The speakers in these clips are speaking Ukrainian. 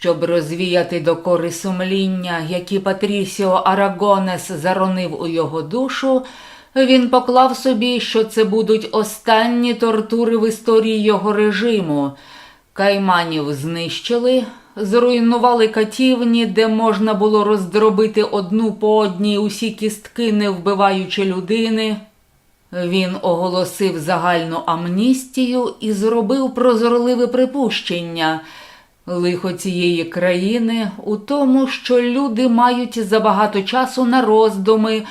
Щоб розвіяти докори сумління, які Патрісіо Арагонес заронив у його душу, він поклав собі, що це будуть останні тортури в історії його режиму. Кайманів знищили, зруйнували катівні, де можна було роздробити одну по одній усі кістки, не вбиваючи людини. Він оголосив загальну амністію і зробив прозорливе припущення. Лихо цієї країни у тому, що люди мають забагато часу на роздуми,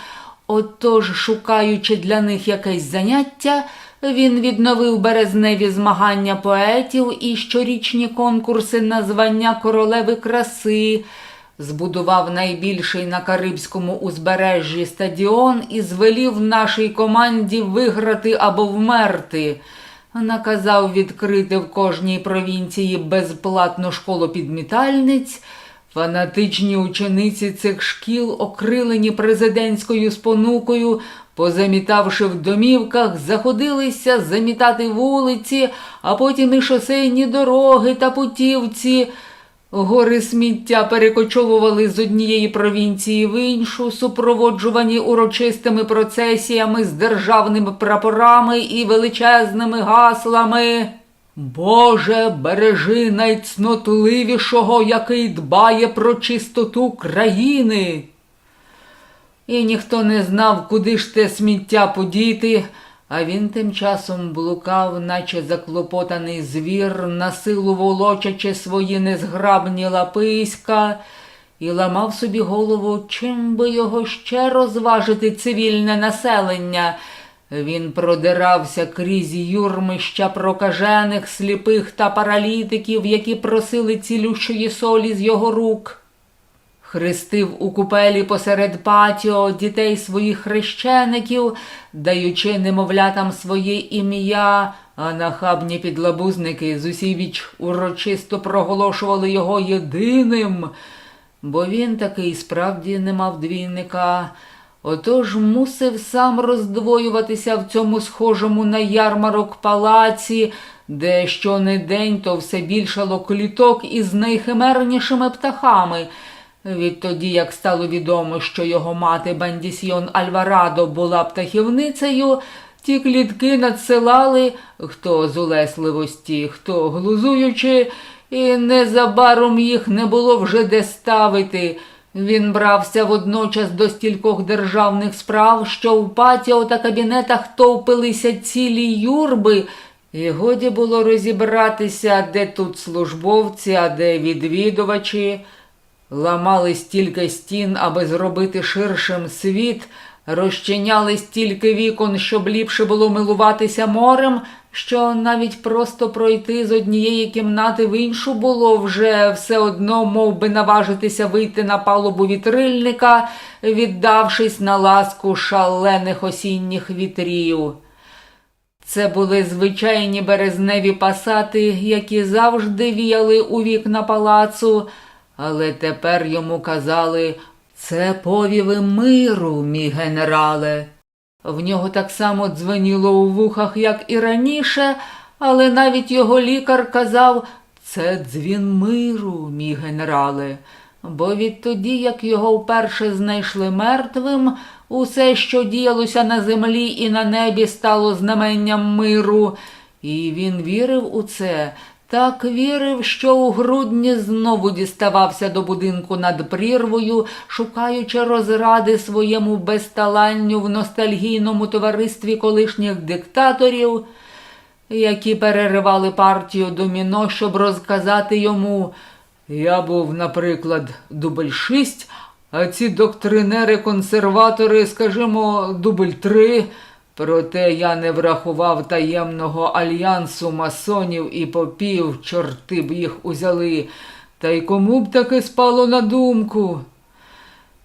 отож, шукаючи для них якесь заняття, він відновив березневі змагання поетів і щорічні конкурси на звання королеви краси, збудував найбільший на Карибському узбережжі стадіон і звелів нашій команді виграти або вмерти. Наказав відкрити в кожній провінції безплатну школу підмітальниць. Фанатичні учениці цих шкіл, окрилені президентською спонукою, позамітавши в домівках, заходилися замітати вулиці, а потім і шосейні дороги та путівці. Гори сміття перекочовували з однієї провінції в іншу, супроводжувані урочистими процесіями з державними прапорами і величезними гаслами. Боже, бережи найцнотливішого, який дбає про чистоту країни. І ніхто не знав, куди ж те сміття подіти, а він тим часом блукав, наче заклопотаний звір, на силу волочачи свої незграбні лаписька, і ламав собі голову, чим би його ще розважити цивільне населення. Він продирався крізь юрмища прокажених, сліпих та паралітиків, які просили цілющої солі з його рук. Хрестив у купелі посеред патіо дітей своїх хрещеників, даючи немовлятам своє ім'я, а нахабні підлабузники з усівіч урочисто проголошували його єдиним, бо він такий справді не мав двійника. Отож мусив сам роздвоюватися в цьому схожому на ярмарок палаці, де щонедень то все більшало кліток із найхимернішими птахами. Відтоді, як стало відомо, що його мати Бандісьйон Альварадо була птахівницею, ті клітки надсилали хто з улесливості, хто глузуючи, і незабаром їх не було вже де ставити. Він брався водночас до стількох державних справ, що в патіо та кабінетах товпилися цілі юрби, і годі було розібратися, де тут службовці, а де відвідувачі. Ламали стільки стін, аби зробити ширшим світ, розчиняли стільки вікон, щоб ліпше було милуватися морем, що навіть просто пройти з однієї кімнати в іншу було вже все одно мов би, наважитися вийти на палубу вітрильника, віддавшись на ласку шалених осінніх вітрів. Це були звичайні березневі пасати, які завжди віяли у вікна палацу, але тепер йому казали це повіви миру, мій генерале. В нього так само дзвеніло у вухах, як і раніше, але навіть його лікар казав це дзвін миру, мій генерале. Бо відтоді, як його вперше знайшли мертвим, усе, що діялося на землі і на небі, стало знаменням миру, і він вірив у це. Так вірив, що у грудні знову діставався до будинку над прірвою, шукаючи розради своєму безталанню в ностальгійному товаристві колишніх диктаторів, які переривали партію доміно, щоб розказати йому. Я був, наприклад, дубль 6, а ці доктринери-консерватори, скажімо, дубль 3. Проте я не врахував таємного альянсу масонів і попів, чорти б їх узяли. Та й кому б таки спало на думку?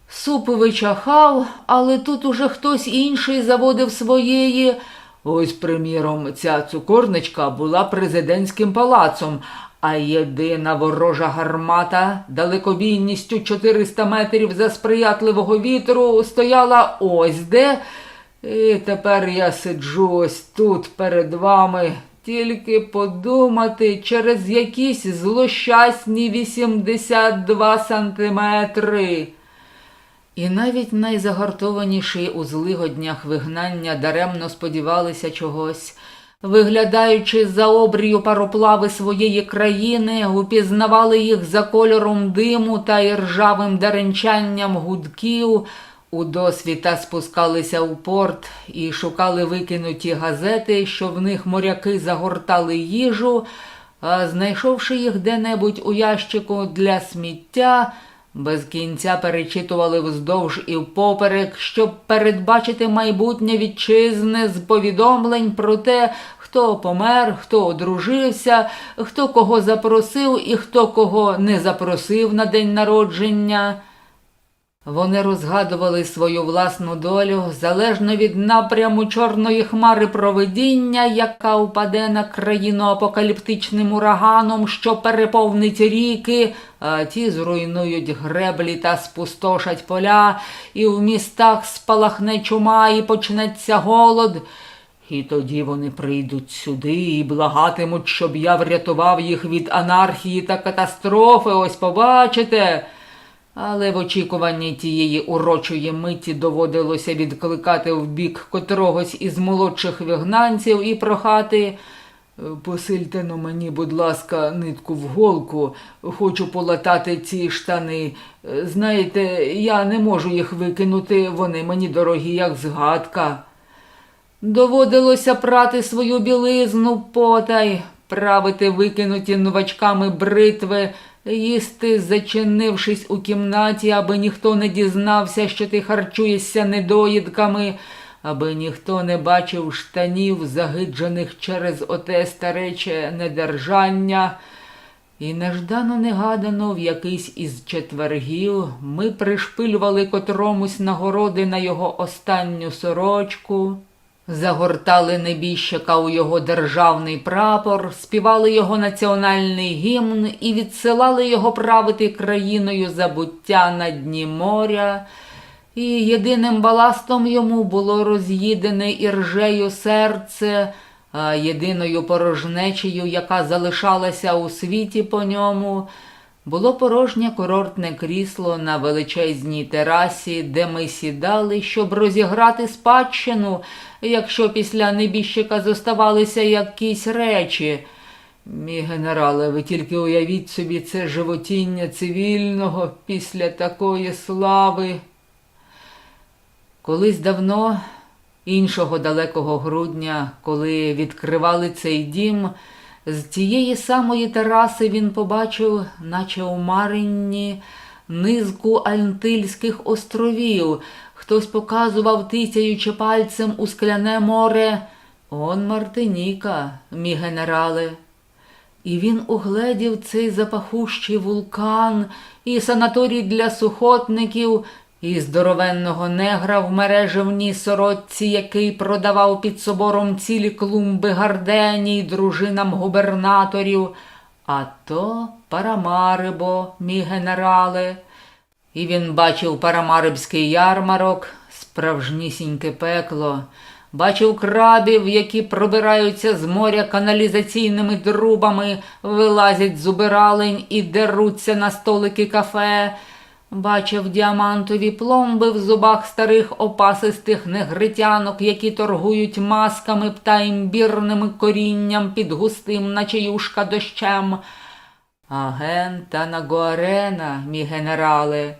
Суп вичахав, але тут уже хтось інший заводив своєї. Ось, приміром, ця цукорничка була президентським палацом, а єдина ворожа гармата далекобійністю 400 метрів за сприятливого вітру стояла ось де. І тепер я сиджу ось тут перед вами, тільки подумати, через якісь злощасні 82 сантиметри. І навіть найзагартованіші у злигоднях вигнання даремно сподівалися чогось. Виглядаючи за обрію пароплави своєї країни, упізнавали їх за кольором диму та іржавим деренчанням гудків, у досвіта спускалися у порт і шукали викинуті газети, що в них моряки загортали їжу, а знайшовши їх де-небудь у ящику для сміття, без кінця перечитували вздовж і впоперек, щоб передбачити майбутнє вітчизни з повідомлень про те, хто помер, хто одружився, хто кого запросив і хто кого не запросив на день народження. Вони розгадували свою власну долю залежно від напряму чорної хмари провидіння, яка упаде на країну апокаліптичним ураганом, що переповнить ріки, а ті зруйнують греблі та спустошать поля, і в містах спалахне чума і почнеться голод. І тоді вони прийдуть сюди і благатимуть, щоб я врятував їх від анархії та катастрофи. Ось побачите. Але в очікуванні тієї урочої миті доводилося відкликати в бік котрогось із молодших вигнанців і прохати. Посильте но мені, будь ласка, нитку в голку, хочу полатати ці штани. Знаєте, я не можу їх викинути, вони мені дорогі, як згадка. Доводилося прати свою білизну потай, правити викинуті новачками бритви, їсти, зачинившись у кімнаті, аби ніхто не дізнався, що ти харчуєшся недоїдками, аби ніхто не бачив штанів, загиджених через оте старече недержання. І неждано негадано в якийсь із четвергів ми пришпилювали котромусь нагороди на його останню сорочку. Загортали небіжчика у його державний прапор, співали його національний гімн і відсилали його правити країною забуття на дні моря. І єдиним баластом йому було роз'їдене іржею серце, а єдиною порожнечею, яка залишалася у світі по ньому, було порожнє курортне крісло на величезній терасі, де ми сідали, щоб розіграти спадщину, якщо після небіжчика зоставалися якісь речі. Мій генерале, ви тільки уявіть собі це животіння цивільного після такої слави. Колись давно, іншого далекого грудня, коли відкривали цей дім, з тієї самої тераси він побачив, наче у Маринні, низку Антильських островів. Хтось показував, тицяючи пальцем у скляне море. Он Мартиніка, мій генерале. І він угледів цей запахущий вулкан, і санаторій для сухотників, і здоровенного негра в мережевній сорочці, який продавав під собором цілі клумби гарденій дружинам губернаторів. А то Парамарибо, мій генерале. І він бачив Парамарибський ярмарок, справжнісіньке пекло. Бачив крабів, які пробираються з моря каналізаційними трубами, вилазять з убиралень і деруться на столики кафе. Бачив діамантові пломби в зубах старих опасистих негритянок, які торгують масками та імбірними корінням під густим, наче юшка дощем. Агента Нагуарена, мій генерале.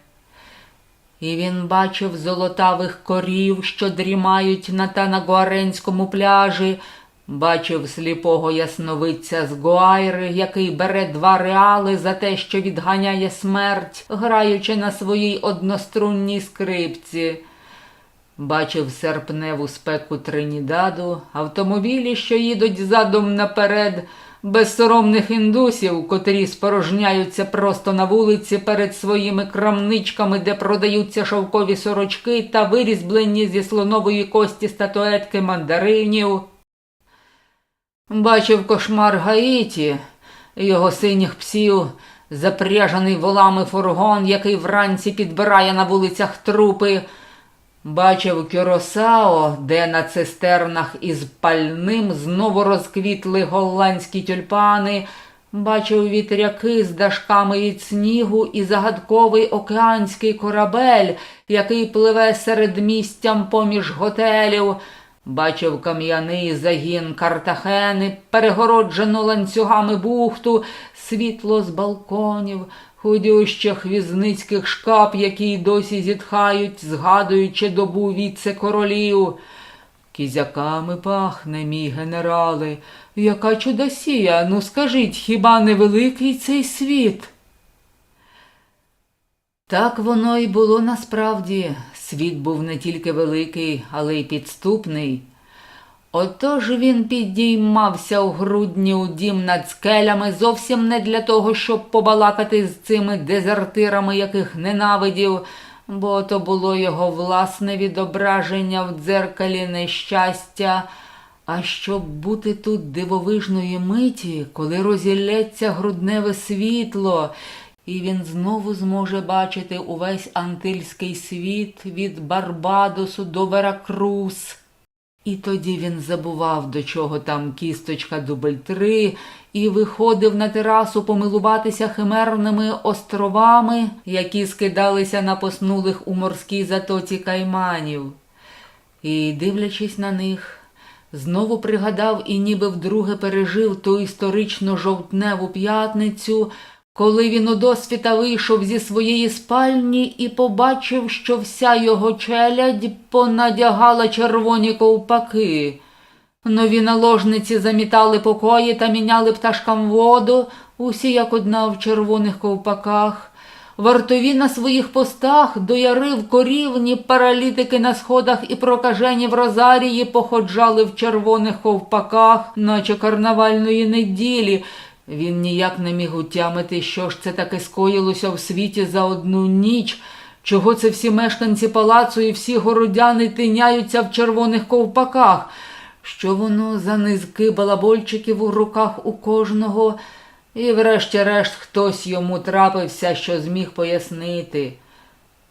І він бачив золотавих корів, що дрімають на Танагуаренському пляжі, бачив сліпого ясновидця з Гуайри, який бере два реали за те, що відганяє смерть, граючи на своїй однострунній скрипці. Бачив серпневу спеку Тринідаду, автомобілі, що їдуть задом наперед, безсоромних індусів, котрі спорожняються просто на вулиці перед своїми крамничками, де продаються шовкові сорочки та вирізблені зі слонової кості статуетки мандаринів. Бачив кошмар Гаїті, його синіх псів, запряжений волами фургон, який вранці підбирає на вулицях трупи. Бачив Кюросао, де на цистернах із пальним знову розквітли голландські тюльпани. Бачив вітряки з дашками від снігу і загадковий океанський корабель, який пливе серед містям поміж готелів. Бачив кам'яний загін Картахени, перегороджену ланцюгами бухту, світло з балконів, худющих візницьких шкап, які й досі зітхають, згадуючи добу віце-королів. Кізяками пахне, мій генерале. Яка чудосія, ну скажіть, хіба не великий цей світ? Так воно й було насправді. Світ був не тільки великий, але й підступний. Отож він підіймався у грудні у дім над скелями зовсім не для того, щоб побалакати з цими дезертирами, яких ненавидів, бо то було його власне відображення в дзеркалі нещастя, а щоб бути тут дивовижної миті, коли розілється грудневе світло, і він знову зможе бачити увесь антильський світ від Барбадосу до Веракрус. І тоді він забував, до чого там кісточка дубль три, і виходив на терасу помилуватися химерними островами, які скидалися на поснулих у морській затоці кайманів. І, дивлячись на них, знову пригадав і ніби вдруге пережив ту історично жовтневу п'ятницю, коли він у досвіта вийшов зі своєї спальні і побачив, що вся його челядь понадягала червоні ковпаки. Нові наложниці замітали покої та міняли пташкам воду, усі як одна в червоних ковпаках. Вартові на своїх постах доярив корівні, паралітики на сходах і прокажені в Розарії походжали в червоних ковпаках, наче карнавальної неділі. Він ніяк не міг утямити, що ж це таке скоїлося в світі за одну ніч, чого це всі мешканці палацу і всі городяни тиняються в червоних ковпаках, що воно за низки балабольчиків у руках у кожного, і врешті-решт хтось йому трапився, що зміг пояснити.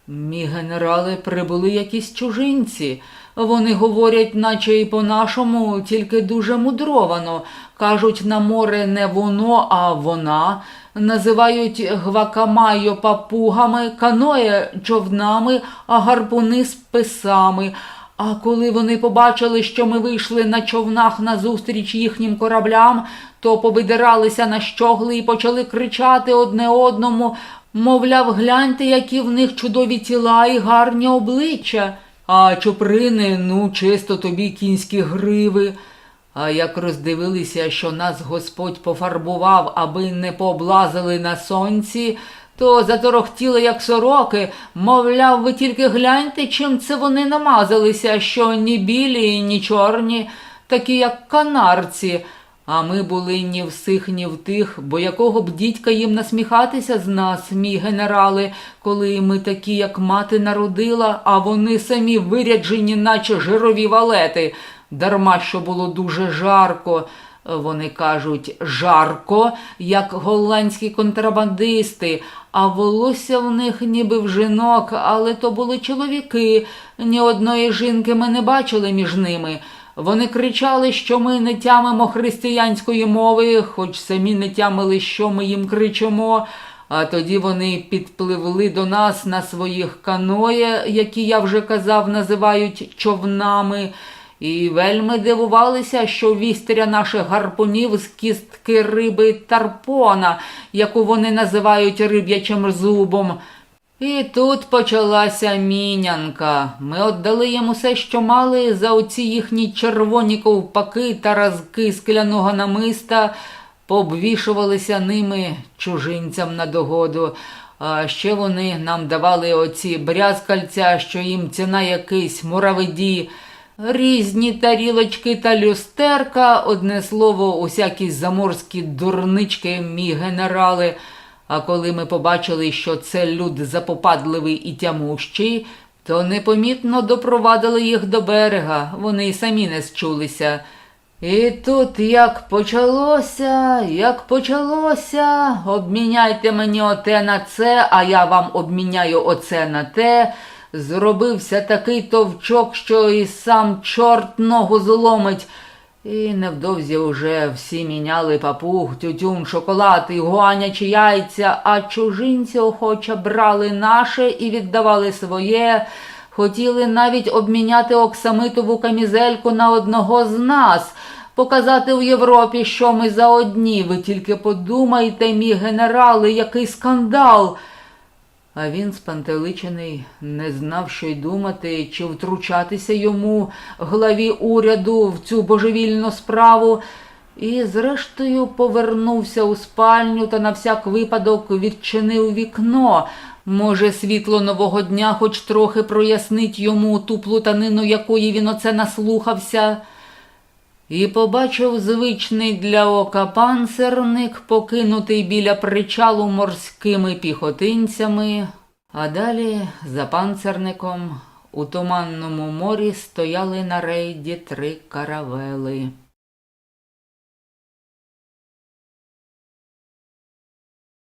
Мій генерали прибули якісь чужинці. Вони говорять, наче і по-нашому, тільки дуже мудровано. Кажуть, на море не воно, а вона. Називають гвакамайо папугами, каноє човнами, а гарпуни списами. А коли вони побачили, що ми вийшли на човнах назустріч їхнім кораблям, то повидиралися на щогли і почали кричати одне одному, мовляв, гляньте, які в них чудові тіла і гарні обличчя. А чуприни, ну, чисто тобі кінські гриви. А як роздивилися, що нас Господь пофарбував, аби не пооблазили на сонці, то заторохтіли, як сороки, мовляв, ви тільки гляньте, чим це вони намазалися, що ні білі, ні чорні, такі, як канарці. А ми були ні в сих, ні в тих, бо якого б дідька їм насміхатися з нас, мій генерали, коли ми такі, як мати народила, а вони самі виряджені, наче жирові валети, дарма що було дуже жарко. Вони кажуть жарко, як голландські контрабандисти, а волосся в них ніби в жінок, але то були чоловіки. Ні одної жінки ми не бачили між ними. Вони кричали, що ми не тямимо християнської мови, хоч самі не тямили, що ми їм кричимо. А тоді вони підпливли до нас на своїх каноє, які я вже казав, називають човнами, і вельми дивувалися, що вістря наших гарпунів з кістки риби тарпона, яку вони називають риб'ячим зубом. І тут почалася мінянка. Ми віддали їм усе, що мали за оці їхні червоні ковпаки та разки скляного намиста, пообвішувалися ними чужинцям на догоду. А ще вони нам давали оці брязкальця, що їм ціна якийсь муравиді, різні тарілочки та люстерка, одне слово, усякі заморські дурнички, мій генерали. А коли ми побачили, що це люд запопадливий і тямущий, то непомітно допровадили їх до берега, вони й самі не счулися. І тут як почалося, як почалося, обміняйте мені оте на це, а я вам обміняю оце на те. Зробився такий товчок, що і сам чорт ногу зломить. І невдовзі уже всі міняли папуг, тютюн, шоколад і гуанячі яйця, а чужинці охоче брали наше і віддавали своє. Хотіли навіть обміняти оксамитову камізельку на одного з нас, показати в Європі, що ми за одні. Ви тільки подумайте, мій генерали, який скандал. А він, спантеличений, не знав, що й думати, чи втручатися йому, главі уряду, в цю божевільну справу, і, зрештою, повернувся у спальню та на всяк випадок відчинив вікно. Може, світло нового дня хоч трохи прояснить йому ту плутанину, якої він оце наслухався. І побачив звичний для ока панцерник, покинутий біля причалу морськими піхотинцями, а далі за панцерником у туманному морі стояли на рейді три каравели.